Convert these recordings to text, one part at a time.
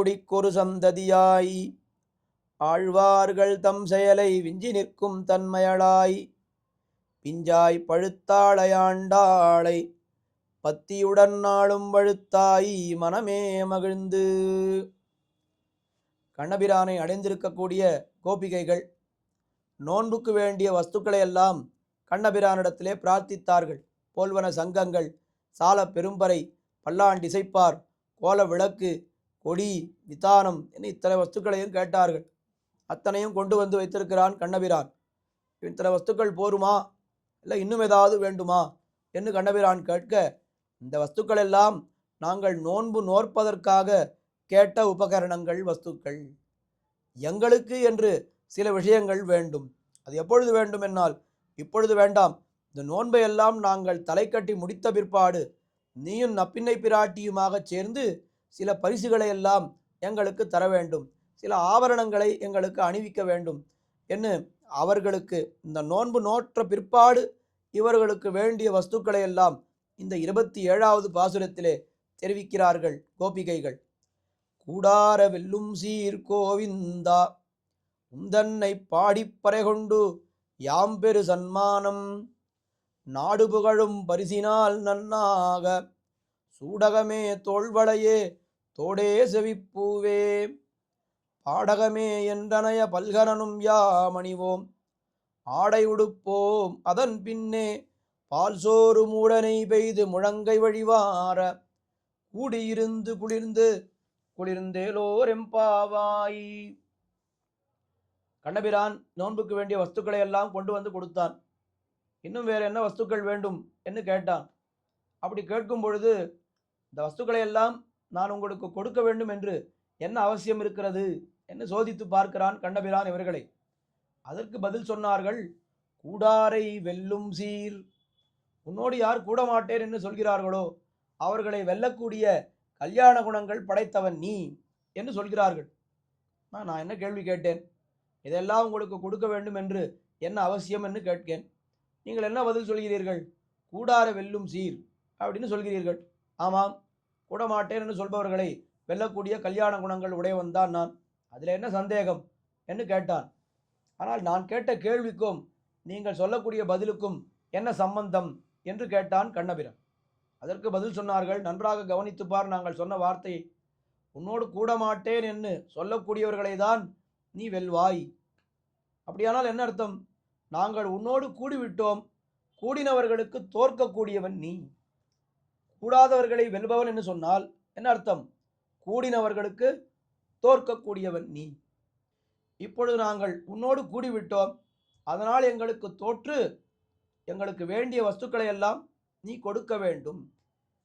குடிக்கொரு சந்ததியாய் ஆழ்வார்கள் தம் செயலை விஞ்சி நிற்கும் தன்மையளாய். பிஞ்சாய் பழுத்தாளையாண்டாளை பத்தியுடன் நாளும் வழுத்தாய் மனமே மகிழ்ந்து. கண்ணபிரானை அடைந்திருக்கக்கூடிய கோபிகைகள் நோன்புக்கு வேண்டிய வஸ்துக்களை எல்லாம் கண்ணபிரானிடத்திலே பிரார்த்தித்தார்கள். போல்வன சங்கங்கள் சால பெரும்பறை பல்லாண்டிசைப்பார் கோல விளக்கு கொடி நிதானம் என இத்தனை வஸ்துக்களையும் கேட்டார்கள். அத்தனையும் கொண்டு வந்து வைத்திருக்கிறான் கண்ணபிரான். இத்தனை வஸ்துக்கள் போருமா? இல்லை இன்னும் ஏதாவது வேண்டுமா? என்று கண்ணபிரான் கேட்க இந்த வஸ்துக்கள் எல்லாம் நாங்கள் நோன்பு நோற்பதற்காக கேட்ட உபகரணங்கள் வஸ்துக்கள். எங்களுக்கு என்று சில விஷயங்கள் வேண்டும். அது எப்பொழுது வேண்டும் என்னால்? இப்பொழுது வேண்டாம். இந்த நோன்பை எல்லாம் நாங்கள் தலை கட்டி முடித்த பிற்பாடு நீயும் நப்பின்னை பிராட்டியுமாக சேர்ந்து சில பரிசுகளை எல்லாம் எங்களுக்கு தர வேண்டும். சில ஆபரணங்களை எங்களுக்கு அணிவிக்க வேண்டும். என்று அவர்களுக்கு இந்த நோன்பு நோற்ற பிற்பாடு இவர்களுக்கு வேண்டிய வஸ்துக்களை எல்லாம் இந்த இருபத்தி ஏழாவது பாசுரத்திலே தெரிவிக்கிறார்கள் கோபிகைகள். கூடார வெல்லும் சீர் கோவிந்தா உந்தன்னை பாடிப்பறை கொண்டு யாம் பெரு சன்மானம். நாடு புகழும் பரிசினால் நன்னாக சூடகமே தோள்வளையே தோடே செவிப்பூவே. பாடகமே என்றனைய பல்கரனும் யாமணிவோம் ஆடை உடுப்போம் அதன் பின்னே பால் சோறு மூடனை பெய்து முழங்கை வழிவார. கூடியிருந்து குளிர்ந்து குளிர்ந்தேலோரெம்பாவாய் கண்ணபிரான் நோன்புக்கு வேண்டிய வஸ்துக்களை எல்லாம் கொண்டு வந்து கொடுத்தான். இன்னும் வேறு என்ன வஸ்துக்கள் வேண்டும்? என்று கேட்டான். அப்படி கேட்கும் பொழுது இந்த வஸ்துக்களை எல்லாம் நான் உங்களுக்கு கொடுக்க வேண்டும் என்று என்ன அவசியம் இருக்கிறது? என்று சோதித்து பார்க்கிறான் கண்டபிரான் இவர்களை. அதற்கு பதில் சொன்னார்கள் கூடாரை வெல்லும் சீர். உன்னோடு யார் கூட மாட்டேன் என்று சொல்கிறார்களோ அவர்களை வெல்லக்கூடிய கல்யாண குணங்கள் படைத்தவன் நீ என்று சொல்கிறார்கள். நான் நான் என்ன கேள்வி கேட்டேன்? இதெல்லாம் உங்களுக்கு கொடுக்க வேண்டும் என்று என்ன அவசியம் என்று கேட்கேன். நீங்கள் என்ன பதில் சொல்கிறீர்கள்? கூடார வெல்லும் சீர் அப்படின்னு சொல்கிறீர்கள். ஆமாம். கூட மாட்டேன் என்று சொல்பவர்களை வெல்லக்கூடிய கல்யாண குணங்கள் உடையவன் தான் நான். அதில் என்ன சந்தேகம்? என்று கேட்டான். ஆனால் நான் கேட்ட கேள்விக்கும் நீங்கள் சொல்லக்கூடிய பதிலுக்கும் என்ன சம்பந்தம்? என்று கேட்டான் கண்ணபிரன். அதற்கு பதில் சொன்னார்கள் நன்றாக கவனித்துப்பார் நாங்கள் சொன்ன வார்த்தையை உன்னோடு கூட மாட்டேன் என்று சொல்லக்கூடியவர்களை தான் நீ வெல்வாய். அப்படியானால் என்ன அர்த்தம்? நாங்கள் உன்னோடு கூடிவிட்டோம். கூடினவர்களுக்கு தோற்கக்கூடியவன் நீ. கூடாதவர்களை வெல்பவன் என்று சொன்னால் என்ன அர்த்தம்? கூடினவர்களுக்கு தோற்கக்கூடியவன் நீ. இப்பொழுது நாங்கள் உன்னோடு கூடிவிட்டோம். அதனால் எங்களுக்கு தோற்று எங்களுக்கு வேண்டிய வஸ்துக்களை எல்லாம் நீ கொடுக்க வேண்டும்.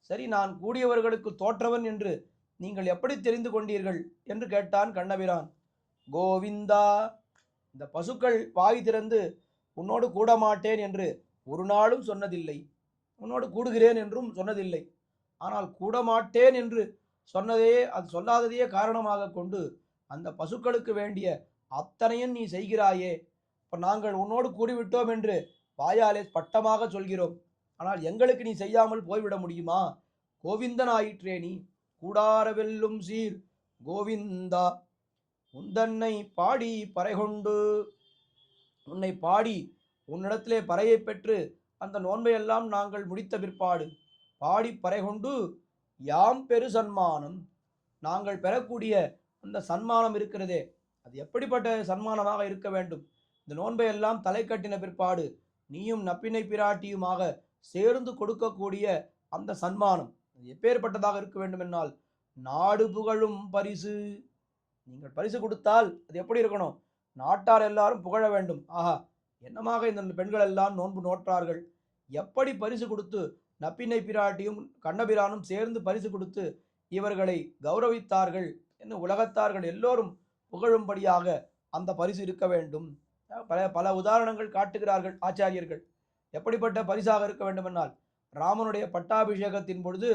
சரி நான் கூடியவர்களுக்கு தோற்றவன் என்று நீங்கள் எப்படி தெரிந்து கொண்டீர்கள்? என்று கேட்டான் கண்ணபிரான். கோவிந்தா இந்த பசுக்கள் வாய் திறந்து உன்னோடு கூட மாட்டேன் என்று ஒரு நாளும் சொன்னதில்லை. உன்னோடு கூடுகிறேன் என்றும் சொன்னதில்லை. ஆனால் கூட மாட்டேன் என்று சொன்னதே அது சொல்லாததையே காரணமாக கொண்டு அந்த பசுக்களுக்கு வேண்டிய அத்தனையும் நீ செய்கிறாயே. இப்போ நாங்கள் உன்னோடு கூடிவிட்டோம் என்று வாயாலே பட்டமாக சொல்கிறோம். ஆனால் எங்களுக்கு நீ செய்யாமல் போய்விட முடியுமா? கோவிந்தன் ஆயிற்றே நீ கூடார வெல்லும் சீர் கோவிந்தா. உந்தன்னை பாடி பறைகொண்டு உன்னை பாடி உன்னிடத்திலே பறையை பெற்று அந்த நோன்பையெல்லாம் நாங்கள் முடித்த பிற்பாடு பாடி பறைகொண்டு யாம் பெரு சன்மானம்? நாங்கள் பெறக்கூடிய அந்த சன்மானம் இருக்கிறதே. அது எப்படிப்பட்ட சன்மானமாக இருக்க வேண்டும்? இந்த நோன்பை எல்லாம் தலை கட்டின பிற்பாடு நீயும் நப்பினை பிராட்டியுமாக சேர்ந்து கொடுக்கக்கூடிய அந்த சன்மானம் அது எப்பேற்பட்டதாக இருக்க வேண்டுமென்றால் நாடு புகழும் பரிசு. நீங்கள் பரிசு கொடுத்தால் அது எப்படி இருக்கணும்? நாட்டார் எல்லாரும் புகழ வேண்டும். ஆஹா என்னமாக இந்த பெண்கள் எல்லாம் நோன்பு நோற்றார்கள்? எப்படி பரிசு கொடுத்து நப்பினை பிராட்டியும் கண்ணபிரானும் சேர்ந்து பரிசு கொடுத்து இவர்களை கௌரவித்தார்கள் என்று உலகத்தார்கள் எல்லோரும் புகழும்படியாக அந்த பரிசு இருக்க வேண்டும். பல பல உதாரணங்கள் காட்டுகிறார்கள் ஆச்சாரியர்கள். எப்படிப்பட்ட பரிசாக இருக்க வேண்டுமென்றால் ராமனுடைய பட்டாபிஷேகத்தின் பொழுது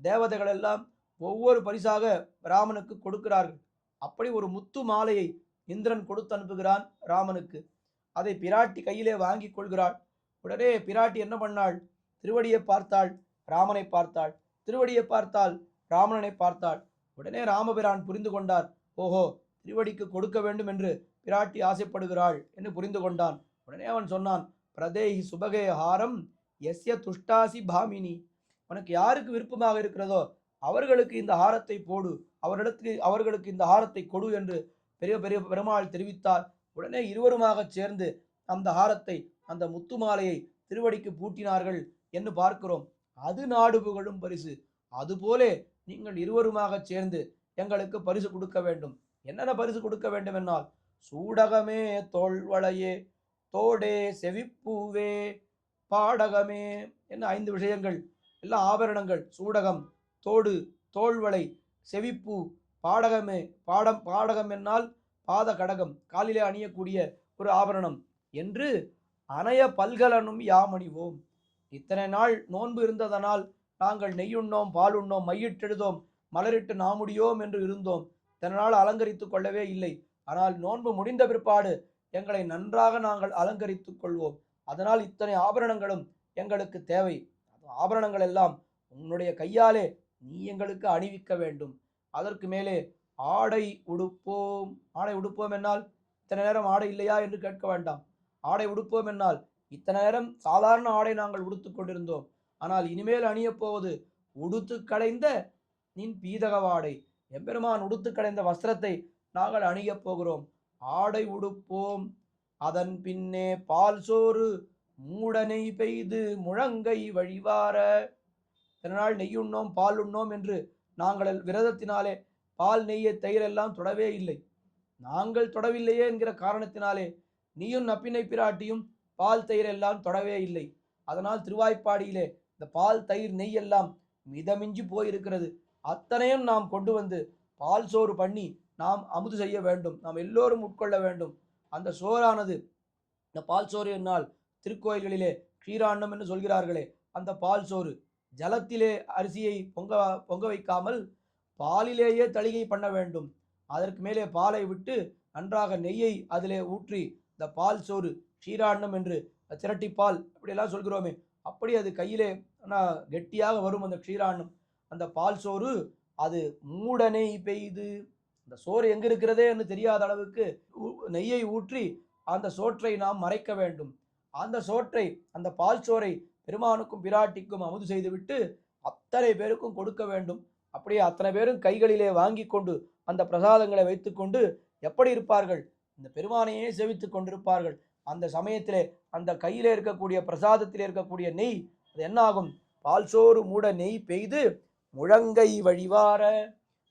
தேவதைகள் எல்லாம் ஒவ்வொரு பரிசாக ராமனுக்கு கொடுக்கிறார்கள். அப்படி ஒரு முத்து மாலையை இந்திரன் கொடுத்து அனுப்புகிறான் ராமனுக்கு. அதை பிராட்டி கையிலே வாங்கி கொள்கிறாள். உடனே பிராட்டி என்ன பண்ணாள்? திருவடியை பார்த்தாள். ராமனை பார்த்தாள். திருவடியை பார்த்தால் ராமணனை பார்த்தாள். உடனே ராமபிரான் புரிந்து கொண்டார். ஓஹோ திருவடிக்கு கொடுக்க வேண்டும் என்று பிராட்டி ஆசைப்படுகிறாள் என்று புரிந்து கொண்டான். உடனே அவன் சொன்னான் பிரதேஹி சுபகே ஹாரம் எஸ்ய துஷ்டாசி பாமினி. உனக்கு யாருக்கு விருப்பமாக இருக்கிறதோ அவர்களுக்கு இந்த ஹாரத்தை போடு. அவரிடத்துக்கு அவர்களுக்கு இந்த ஹாரத்தை கொடு என்று பெரிய பெரிய பெருமாள் தெரிவித்தார். உடனே இருவருமாக சேர்ந்து அந்த ஹாரத்தை அந்த முத்து மாலையை திருவடிக்கு பூட்டினார்கள் என்று பார்க்கிறோம். அது நாடு புகழும் பரிசு. அதுபோலே நீங்கள் இருவருமாக சேர்ந்து எங்களுக்கு பரிசு கொடுக்க வேண்டும். என்னென்ன பரிசு கொடுக்க வேண்டும் என்னால் சூடகமே தோல்வளையே தோடே செவிப்பூவே பாடகமே என்ன ஐந்து விஷயங்கள் எல்லாம் ஆபரணங்கள் சூடகம் தோடு தோல்வளை செவிப்பூ பாடகமே பாடம் பாடகம் என்னால் பாத கடகம் காலிலே அணியக்கூடிய ஒரு ஆபரணம் என்று அணைய பல்கலனும் யாமணிவோம். இத்தனை நாள் நோன்பு இருந்ததனால் நாங்கள் நெய்யுண்ணோம் பால் உண்ணோம் மையிட்டெழுதோம் மலரிட்டு நாமுடியோம் என்று இருந்தோம். இத்தனை நாள் அலங்கரித்துக் கொள்ளவே இல்லை. ஆனால் நோன்பு முடிந்த பிற்பாடு எங்களை நன்றாக நாங்கள் அலங்கரித்துக் கொள்வோம். அதனால் இத்தனை ஆபரணங்களும் எங்களுக்கு தேவை. ஆபரணங்கள் எல்லாம் உன்னுடைய கையாலே நீ எங்களுக்கு அணிவிக்க வேண்டும். அதற்கு மேலே ஆடை உடுப்போம். ஆடை உடுப்போம் என்னால் இத்தனை நேரம் ஆடை இல்லையா என்று கேட்க வேண்டாம். ஆடை உடுப்போம் என்னால். இத்தனை நேரம் சாதாரண ஆடை நாங்கள் உடுத்து கொண்டிருந்தோம். ஆனால் இனிமேல் அணியப் போவது உடுத்து கடைந்த நின் பீதகவாடை எம்பெருமான் உடுத்து கடைந்த வஸ்திரத்தை நாங்கள் அணியப் போகிறோம். ஆடை உடுப்போம். அதன் பின்னே பால் சோறு மூடனை பெய்து முழங்கை வழிவார. இத்தனை நாள் பால் உண்ணோம் என்று நாங்கள் விரதத்தினாலே பால் நெய்யை தயிர் எல்லாம் தொடவே இல்லை. நாங்கள் தொடவில்லையே என்கிற காரணத்தினாலே நீயும் நப்பினை பிராட்டியும் பால் தயிர் எல்லாம் தொடவே இல்லை. அதனால் திருவாய்ப்பாடியிலே இந்த பால் தயிர் நெய் எல்லாம் மிதமிஞ்சி போயிருக்கிறது. அத்தனையும் நாம் கொண்டு வந்து பால் சோறு பண்ணி நாம் அமுது செய்ய வேண்டும். நாம் எல்லோரும் உட்கொள்ள வேண்டும். அந்த சோறானது இந்த பால் சோறு என்னால் திருக்கோயில்களிலே க்ஷீராண்டம் என்று சொல்கிறார்களே அந்த பால் சோறு ஜலத்திலே அரிசியை பொங்க பொங்க வைக்காமல் பாலிலேயே தளிகை பண்ண வேண்டும். அதற்கு மேலே பாலை விட்டு நன்றாக நெய்யை அதிலே ஊற்றி இந்த பால் சோறு ஷீராண்ணம் என்று திரட்டி பால் அப்படியெல்லாம் சொல்கிறோமே அப்படி அது கையிலே ஆனால் கெட்டியாக வரும் அந்த க்ஷீராண்ணம் அந்த பால் சோறு அது மூடனை பெய்து. அந்த சோறு எங்கே இருக்கிறதே என்று தெரியாத அளவுக்கு நெய்யை ஊற்றி அந்த சோற்றை நாம் மறைக்க வேண்டும். அந்த சோற்றை அந்த பால் சோறை பெருமானுக்கும் பிராட்டிக்கும் அமுது செய்துவிட்டு அத்தனை பேருக்கும் கொடுக்க வேண்டும். அப்படியே அத்தனை பேரும் கைகளிலே வாங்கி கொண்டு அந்த பிரசாதங்களை வைத்துக்கொண்டு எப்படி இருப்பார்கள்? இந்த பெருமானையே சேவித்து கொண்டிருப்பார்கள். அந்த சமயத்திலே அந்த கையில் இருக்கக்கூடிய பிரசாதத்தில் இருக்கக்கூடிய நெய் அது என்ன ஆகும் பால் சோறு மூட நெய் பெய்து முழங்கை வழிவார.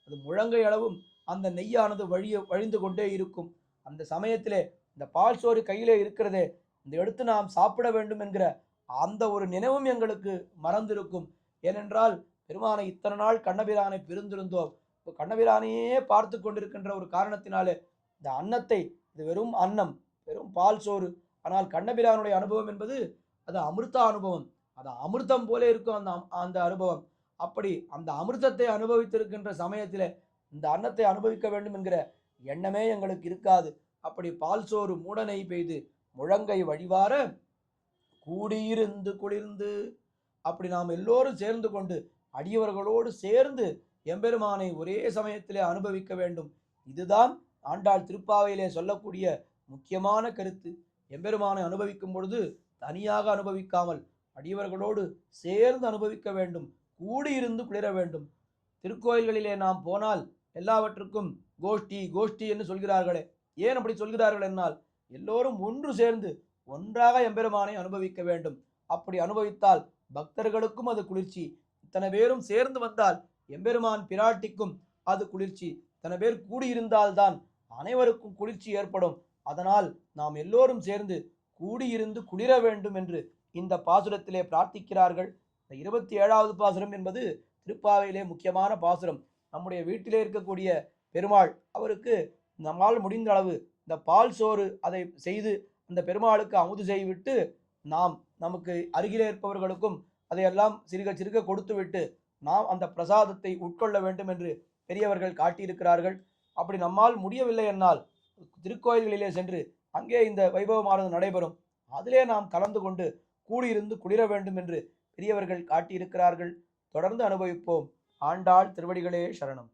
அது முழங்கை அளவும் அந்த நெய்யானது வழிய வழிந்து கொண்டே இருக்கும். அந்த சமயத்திலே இந்த பால் சோறு கையிலே இருக்கிறதே இந்த எடுத்து நாம் சாப்பிட வேண்டும் என்கிற அந்த ஒரு நினைவும் எங்களுக்கு மறந்திருக்கும். ஏனென்றால் பெருமானை இத்தனை நாள் கண்ணபிரானை பிரிந்திருந்தோம். இப்போ கண்ணபிரானையே பார்த்து கொண்டிருக்கின்ற ஒரு காரணத்தினாலே இந்த அன்னத்தை இது வெறும் அன்னம் வெறும் பால் சோறு ஆனால் கண்ணபிரானுடைய அனுபவம் என்பது அது அமிர்த அனுபவம். அது அமிர்தம் போல இருக்கும் அந்த அம்- அந்த அனுபவம். அப்படி அந்த அமிர்தத்தை அனுபவித்திருக்கின்ற சமயத்தில் இந்த அன்னத்தை அனுபவிக்க வேண்டும் என்கிற எண்ணமே எங்களுக்கு இருக்காது. அப்படி பால் சோறு மூடனை பெய்து முழங்கை வழிவார கூடியிருந்து குளிர்ந்து அப்படி நாம் எல்லோரும் சேர்ந்து கொண்டு அடியவர்களோடு சேர்ந்து எம்பெருமானை ஒரே சமயத்திலே அனுபவிக்க வேண்டும். இதுதான் ஆண்டாள் திருப்பாவையிலே சொல்லக்கூடிய முக்கியமான கருத்து. எம்பெருமானை அனுபவிக்கும் பொழுது தனியாக அனுபவிக்காமல் அடியவர்களோடு சேர்ந்து அனுபவிக்க வேண்டும். கூடியிருந்து குளிர வேண்டும். திருக்கோயில்களிலே நாம் போனால் எல்லாவற்றுக்கும் கோஷ்டி கோஷ்டி என்று சொல்கிறார்களே. ஏன் அப்படி சொல்கிறார்கள் என்னால் எல்லோரும் ஒன்று சேர்ந்து ஒன்றாக எம்பெருமானை அனுபவிக்க வேண்டும். அப்படி அனுபவித்தால் பக்தர்களுக்கும் அது குளிர்ச்சி இத்தனை பேரும் சேர்ந்து வந்தால் எம்பெருமான் பிராட்டிக்கும் அது குளிர்ச்சி. இத்தனை பேர் கூடியிருந்தால்தான் அனைவருக்கும் குளிர்ச்சி ஏற்படும். அதனால் நாம் எல்லோரும் சேர்ந்து கூடியிருந்து குளிர வேண்டும் என்று இந்த பாசுரத்திலே பிரார்த்திக்கிறார்கள். இந்த இருபத்தி ஏழாவது பாசுரம் என்பது திருப்பாவையிலே முக்கியமான பாசுரம். நம்முடைய வீட்டிலே இருக்கக்கூடிய பெருமாள் அவருக்கு நம்மால் முடிந்த அளவு இந்த பால் சோறு அதை செய்து அந்த பெருமாளுக்கு அமுது செய்துவிட்டு நாம் நமக்கு அருகிலே இருப்பவர்களுக்கும் அதையெல்லாம் சிறுக சிறுக கொடுத்துவிட்டு நாம் அந்த பிரசாதத்தை உட்கொள்ள வேண்டும் என்று பெரியவர்கள் காட்டியிருக்கிறார்கள். அப்படி நம்மால் முடியவில்லை என்னால் திருக்கோயில்களிலே சென்று அங்கே இந்த வைபவமானது நடைபெறும். அதிலே நாம் கலந்து கொண்டு கூடியிருந்து குளிர வேண்டும் என்று பெரியவர்கள் காட்டியிருக்கிறார்கள். தொடர்ந்து அனுபவிப்போம். ஆண்டாள் திருவடிகளே சரணம்.